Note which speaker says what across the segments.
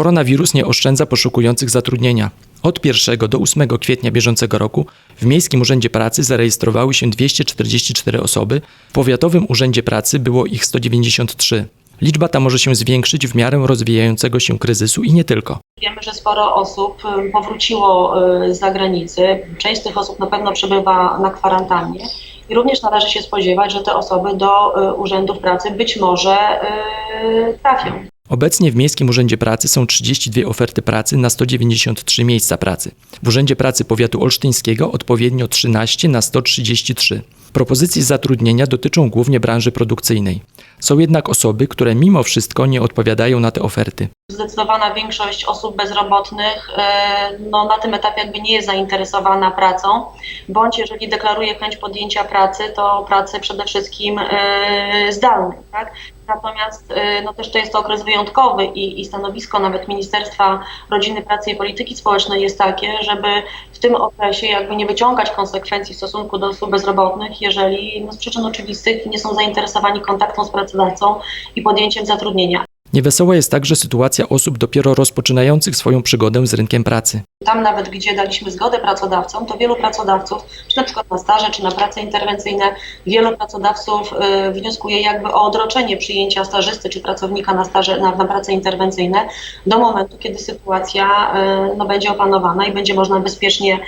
Speaker 1: Koronawirus nie oszczędza poszukujących zatrudnienia. Od 1 do 8 kwietnia bieżącego roku w Miejskim Urzędzie Pracy zarejestrowały się 244 osoby, w Powiatowym Urzędzie Pracy było ich 193. Liczba ta może się zwiększyć w miarę rozwijającego się kryzysu i nie tylko.
Speaker 2: Wiemy, że sporo osób powróciło y, z zagranicy. Część z tych osób na pewno przebywa na kwarantannie i również należy się spodziewać, że te osoby do y, urzędów pracy być może y, trafią.
Speaker 1: Obecnie w Miejskim Urzędzie Pracy są 32 oferty pracy na 193 miejsca pracy. W Urzędzie Pracy Powiatu Olsztyńskiego odpowiednio 13 na 133. Propozycje zatrudnienia dotyczą głównie branży produkcyjnej. Są jednak osoby, które mimo wszystko nie odpowiadają na te oferty.
Speaker 2: Zdecydowana większość osób bezrobotnych y, no, na tym etapie jakby nie jest zainteresowana pracą, bądź jeżeli deklaruje chęć podjęcia pracy, to pracy przede wszystkim y, zdalnej. Tak? Natomiast y, no, też to jest to okres wyjątkowy i, i stanowisko nawet Ministerstwa Rodziny, Pracy i Polityki Społecznej jest takie, żeby w tym okresie jakby nie wyciągać konsekwencji w stosunku do osób bezrobotnych, jeżeli no, z przyczyn oczywistych nie są zainteresowani kontaktem z pracodawcą i podjęciem zatrudnienia.
Speaker 1: Niewesoła jest także sytuacja osób dopiero rozpoczynających swoją przygodę z rynkiem pracy.
Speaker 2: Tam nawet, gdzie daliśmy zgodę pracodawcom, to wielu pracodawców, czy na przykład na staże, czy na prace interwencyjne, wielu pracodawców y, wnioskuje jakby o odroczenie przyjęcia stażysty czy pracownika na, staże, na, na prace interwencyjne do momentu, kiedy sytuacja y, no, będzie opanowana i będzie można bezpiecznie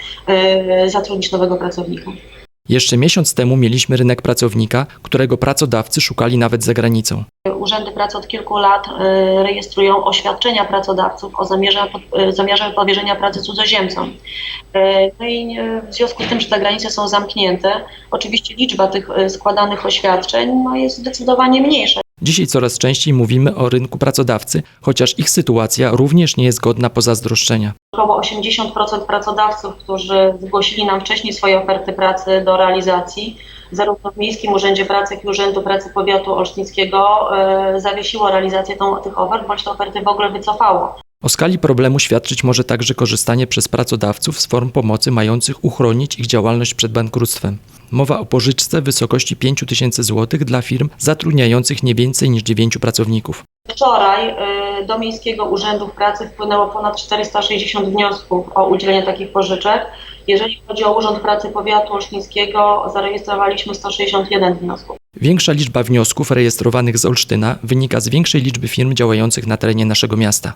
Speaker 2: y, zatrudnić nowego pracownika.
Speaker 1: Jeszcze miesiąc temu mieliśmy rynek pracownika, którego pracodawcy szukali nawet za granicą.
Speaker 2: Urzędy pracy od kilku lat y, rejestrują oświadczenia pracodawców o zamierze, y, zamiarze powierzenia pracy cudzoziemcom. Y, No i y, w związku z tym, że granice są zamknięte, oczywiście liczba tych składanych oświadczeń no, jest zdecydowanie mniejsza.
Speaker 1: Dzisiaj coraz częściej mówimy o rynku pracodawcy, chociaż ich sytuacja również nie jest godna pozazdroszczenia.
Speaker 2: Około 80% pracodawców, którzy zgłosili nam wcześniej swoje oferty pracy do realizacji, zarówno w Miejskim Urzędzie Pracy, jak i Urzędu Pracy Powiatu Olsztyńskiego, y, zawiesiło realizację tą, tych ofert, bądź te oferty w ogóle wycofało.
Speaker 1: O skali problemu świadczyć może także korzystanie przez pracodawców z form pomocy mających uchronić ich działalność przed bankructwem. Mowa o pożyczce w wysokości 5 tysięcy złotych dla firm zatrudniających nie więcej niż 9 pracowników.
Speaker 2: Wczoraj y, do Miejskiego Urzędu Pracy wpłynęło ponad 460 wniosków o udzielenie takich pożyczek. Jeżeli chodzi o Urząd Pracy Powiatu Olsztyńskiego, zarejestrowaliśmy 161 wniosków.
Speaker 1: Większa liczba wniosków rejestrowanych z Olsztyna wynika z większej liczby firm działających na terenie naszego miasta.